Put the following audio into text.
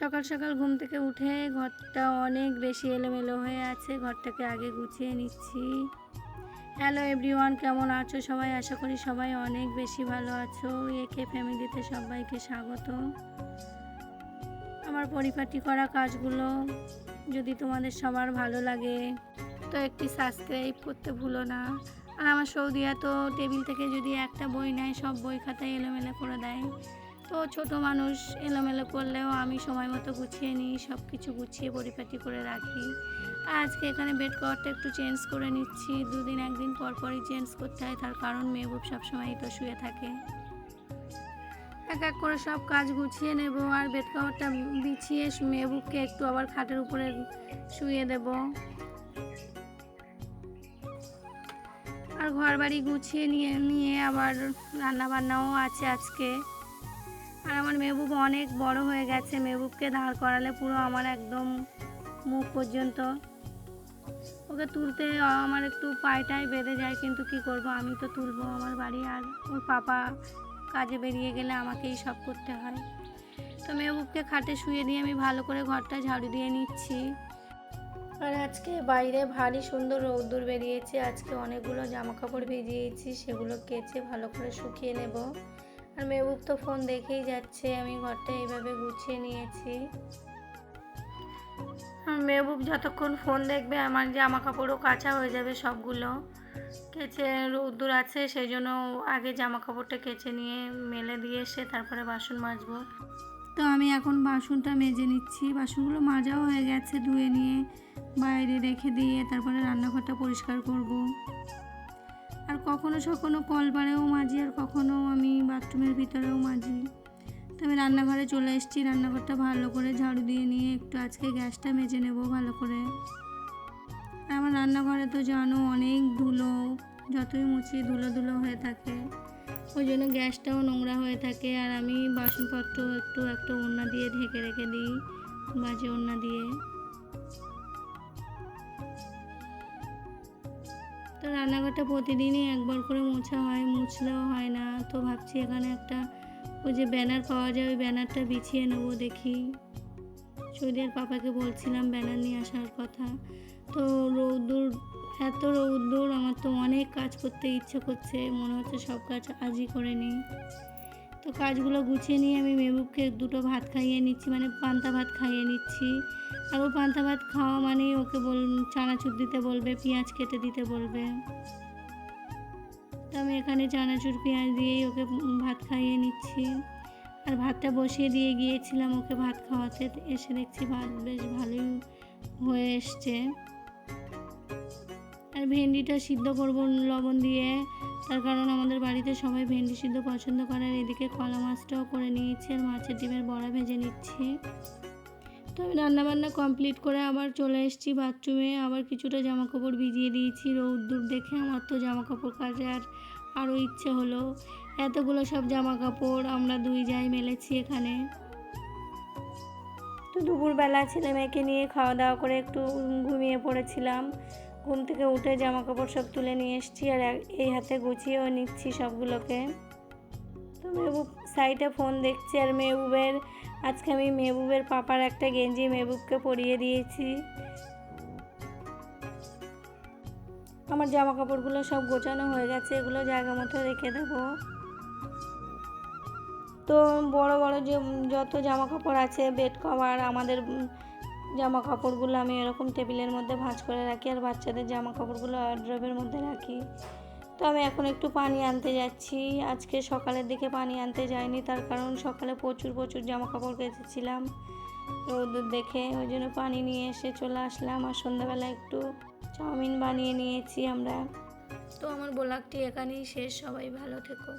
সকাল সকাল ঘুম থেকে উঠে ঘরটা অনেক বেশি এলোমেলো হয়ে আছে। ঘরটাকে আগে গুছিয়ে নিচ্ছি। হ্যালো এভরিওয়ান কেমন আছো সবাই? আশা করি সবাই অনেক বেশি ভালো আছো। একে ফ্যামিলিতে সবাইকে স্বাগত। আমার পরিপাটি করা কাজগুলো যদি তোমাদের সবার ভালো লাগে, তো একটি সাবস্ক্রাইব করতে ভুলো না। আর আমার সৌদিয়া তো টেবিল থেকে যদি একটা বই নেয়, সব বই খাতায় এলোমেলো করে দেয়। তো ছোট মানুষ এলোমেলো করলেও আমি সময় মতো গুছিয়ে নিই সব কিছু গুছিয়ে পরিপাটি করে রাখি। আজকে এখানে বেড কভারটা একটু চেঞ্জ করে নিচ্ছি। দুদিন একদিন পর পরই চেঞ্জ করতে হয়, তার কারণ মেহবুব সবসময়ই তো শুয়ে থাকে। এক এক করে সব কাজ গুছিয়ে নেব আর বেড কভারটা বিছিয়ে মেহবুবকে একটু আবার খাটের উপরে শুয়ে দেব। আর ঘর বাড়ি গুছিয়ে নিয়ে নিয়ে আবার রান্না বান্নাও আছে আজকে। আর আমার মেহবুব অনেক বড় হয়ে গেছে। মেহবুবকে দাঁড় করালে পুরো আমার একদম মুখ পর্যন্ত। ওকে তুলতে আমার একটু পায়টায় বেঁধে যায়, কিন্তু কি করব? আমি তো তুলবো আমার বাড়ি আর ওর পাপা কাজে বেরিয়ে গেলে আমাকেই সব করতে হয়। তো মেহবুবকে খাটে শুয়ে দিয়ে আমি ভালো করে ঘরটা ঝাড়ু দিয়ে নিচ্ছি। আর আজকে বাইরে ভারী সুন্দর রৌদ্দুর বেরিয়েছে। আজকে অনেকগুলো জামা কাপড় ভিজিয়েছি, সেগুলো কেচে ভালো করে শুকিয়ে নেব। আর মেহবুব তো ফোন দেখেই যাচ্ছে আমি ঘরটা এইভাবে গুছিয়ে নিয়েছি। আর মেহবুব যতক্ষণ ফোন দেখবে আমার জামা কাপড়ও কাঁচা হয়ে যাবে সবগুলো। কেচে রোদ্দুর আছে সেই জন্য আগে জামা কাপড়টা কেচে নিয়ে মেলে দিয়ে এসে তারপরে বাসন মাজবো। তো আমি এখন বাসনটা মেজে নিচ্ছি। বাসনগুলো মাজাও হয়ে গেছে ধুয়ে নিয়ে বাইরে রেখে দিয়ে তারপরে রান্নাঘরটা পরিষ্কার করব। আর কখনো সখনো কলপারেও মাজি, আর কখনো আমি বাথরুমের ভিতরেও মাজি। তো আমি রান্নাঘরে চলে এসেছি, রান্নাঘরটা ভালো করে ঝাড়ু দিয়ে নিয়ে একটু আজকে গ্যাসটা মেজে নেব ভালো করে। আমার রান্নাঘরে তো জানো অনেক ধুলো, যতই মুছি ধুলো ধুলো হয়ে থাকে, ওই জন্য গ্যাসটাও নোংরা হয়ে থাকে। আর আমি বাসনপত্র একটু একটা ওড়না দিয়ে ঢেকে রেখে দিই, বাজে ওড়না দিয়ে। তো রান্নাঘরটা প্রতিদিনই একবার করে মোছা হয়, মুছলেও হয় না। তো ভাবছি এখানে একটা ওই যে ব্যানার পাওয়া যায়, ওই ব্যানারটা বিছিয়ে নেব দেখি। সৌদিয়ার পাপাকে বলছিলাম ব্যানার নিয়ে আসার কথা। তো রৌদ্দুর, এত রৌদ্দুর, আমার তো অনেক কাজ করতে ইচ্ছে করছে। মনে হচ্ছে সব কাজ আজই করে নিই। তো কাজগুলো গুছিয়ে নিয়ে আমি মেহবুবকে দুটো ভাত খাইয়ে নিচ্ছি মানে পান্তা ভাত খাইয়ে নিচ্ছি। আর ও পান্তা ভাত খাওয়া মানেই ওকে বল, চানাচুর দিতে বলবে, পেঁয়াজ কেটে দিতে বলবে। তো আমি এখানে চানাচুর, পেঁয়াজ দিয়েই ওকে ভাত খাইয়ে নিচ্ছি। আর ভাতটা বসিয়ে দিয়ে গিয়েছিলাম ওকে ভাত খাওয়াতে, এসে দেখছি ভাত বেশ ভালোই হয়ে এসছে। ভেন্ডিটা সিদ্ধ করব লবণ দিয়ে। তার কারণ আমাদের বাড়িতে সবাই ভেন্ডি সিদ্ধ পছন্দ করে। আর এদিকে কলা মাছটাও করে নিয়েছি আর মাছের ডিমের বড়া ভেজে নিচ্ছি। তো আমি রান্নাবান্না কমপ্লিট করে আবার চলে এসেছি বাথরুমে। আবার কিছুটা জামা কাপড় ভিজিয়ে দিয়েছি। রৌদ্দুর দেখে আমার তো জামা কাপড় কাচার আরও ইচ্ছে হলো। এতগুলো সব জামা কাপড় আমরা দুই যাই মেলেছি এখানে। তো দুপুরবেলা ছেলে মেয়েকে নিয়ে খাওয়া দাওয়া করে একটু ঘুমিয়ে পড়েছিলাম। ঘুম থেকে উঠে জামা কাপড় সব তুলে নিয়ে এসেছি আর এই হাতে গুছিয়েও নিচ্ছি সবগুলোকে। তো মেহবুব সাইডে ফোন দেখছি আর মেহবুবের আজকে আমি মেহবুবের পাপার একটা গেঞ্জি মেহবুবকে পরিয়ে দিয়েছি। আমার জামা কাপড়গুলো সব গোছানো হয়ে গেছে, এগুলো জায়গা মতো রেখে দেবো। তো বড় বড় যে যত জামা কাপড় আছে বেড কভার আমাদের জামা কাপড়গুলো আমি এরকম টেবিলের মধ্যে ভাঁজ করে রাখি আর বাচ্চাদের জামা কাপড়গুলো ড্রবের মধ্যে রাখি। তো আমি এখন একটু পানি আনতে যাচ্ছি। আজকে সকালের দিকে পানি আনতে যাইনি, তার কারণ সকালে প্রচুর প্রচুর জামা কাপড় কেচেছিলাম। রোদ দেখে ওই জন্য পানি নিয়ে এসে চলে আসলাম আর সন্ধ্যাবেলা একটু চাউমিন বানিয়ে নিয়েছি আমরা। তো আমার ব্লগটি এখানেই শেষ, সবাই ভালো থেকো।